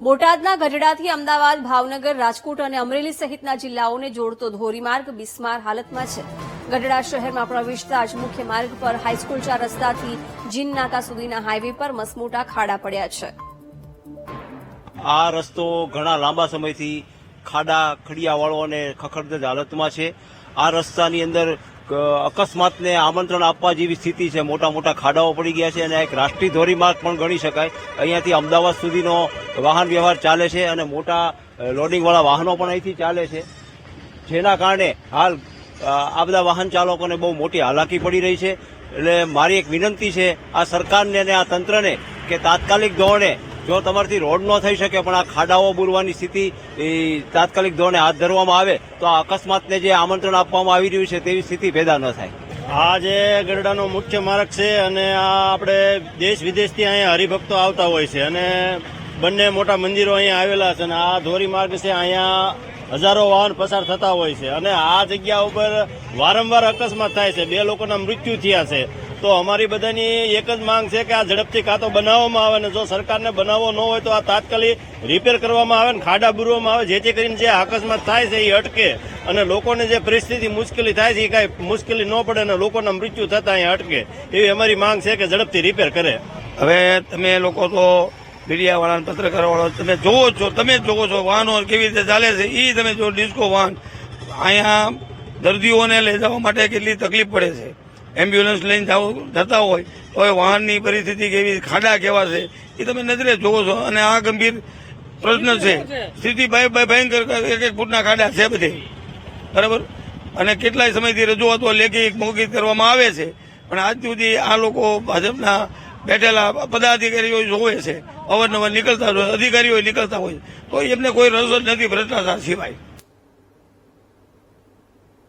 બોટાદના ગઢડાથી અમદાવાદ, ભાવનગર, રાજકોટ અને અમરેલી સહિતના જિલ્લાઓને જોડતો ધોરીમાર્ગ બિસ્માર હાલતમાં છે. ગઢડા શહેરમાં પ્રવેશતા જ મુખ્ય માર્ગ પર હાઈસ્કૂલ ચાર રસ્તાથી જીન નાકા સુધીના હાઈવે પર મસમોટા ખાડા પડ્યા છે. આ રસ્તો ઘણા લાંબા સમયથી ખાડા, ખડિયાવાળો અને ખખડદ હાલતમાં છે. આ રસ્તાની અંદર અકસ્માતને આમંત્રણ આપવા જેવી સ્થિતિ છે. મોટા મોટા ખાડાઓ પડી ગયા છે અને એક રાષ્ટ્રીય ધોરીમાર્ગ પણ ગણી શકાય. અહીંયાથી અમદાવાદ સુધીનો વાહન વ્યવહાર ચાલે છે અને મોટા લોડિંગવાળા વાહનો પણ અહીંથી ચાલે છે. જેના કારણે હાલ આ બધા વાહન ચાલકોને બહુ મોટી હાલાકી પડી રહી છે. એટલે મારી એક વિનંતી છે આ સરકારને અને આ તંત્રને કે તાત્કાલિક ધોરણે જો તમારથી રોડ ન થઈ શકે, પણ આ ખાડાઓ બુરવાની સ્થિતિ તાત્કાલિક ધોરણે હાથ ધરવામાં આવે, તો આ અકસ્માતને જે આમંત્રણ આપવામાં આવી રહ્યું છે, તેવી સ્થિતિ પેદા ન થાય. આ જે ગરડાનો મુખ્ય માર્ગ છે અને આ આપણે દેશ વિદેશથી અહીંયા હરિભક્તો આવતા હોય છે અને બંને મોટા મંદિરો અહીંયા આવેલા છે અને આ ધોરી માર્ગ છે, અહીંયા હજારો વાહન પસાર થતા હોય છે. અને આ જગ્યા ઉપર વારંવાર અકસ્માત થાય છે. બે લોકોના મૃત્યુ થયા છે. તો અમારી બધાની એક જ માંગ છે કે આ ઝડપથી કાં બનાવવામાં આવે ને જો સરકારને બનાવવો ન હોય તો આ તાત્કાલિક રિપેર કરવામાં આવે ને ખાડા બુરવામાં આવે, જેથી કરીને જે અકસ્માત થાય છે એ અટકે. અને લોકોને જે પરિસ્થિતિ મુશ્કેલી થાય છે એ કાંઈ મુશ્કેલી ન પડે અને લોકોના મૃત્યુ થતા અહીંયા અટકે. એવી અમારી માંગ છે કે ઝડપથી રિપેર કરે. હવે તમે લોકો તો મીડિયાવાળા પત્રકારોવાળા, તમે જોવો છો, તમે જ જોવો છો વાહનો કેવી રીતે ચાલે છે. એ તમે જો ડિસ્કો વાહન, અહીંયા દર્દીઓને લઈ જવા માટે કેટલી તકલીફ પડે છે. એમ્બ્યુલન્સ લઈને જતા હોય, તો એ વાહનની પરિસ્થિતિ કેવી, ખાડા કેવા છે, એ તમે નજરે જોવો છો. અને આ ગંભીર પ્રશ્ન છે. સ્થિતિ ભય- ભય- ભયંકર એક એક ફૂટના ખાડા છે બધે. બરાબર? અને કેટલાય સમયથી રજૂઆતો લેખિત મોકિત કરવામાં આવે છે. પણ આજ સુધી આ લોકો ભાજપના બેઠેલા પદાધિકારીઓ જોવે છે. અવારનવાર નીકળતા હોય, અધિકારીઓ નીકળતા હોય. તો એમને કોઈ રસ નથી ભ્રષ્ટાચાર સિવાય.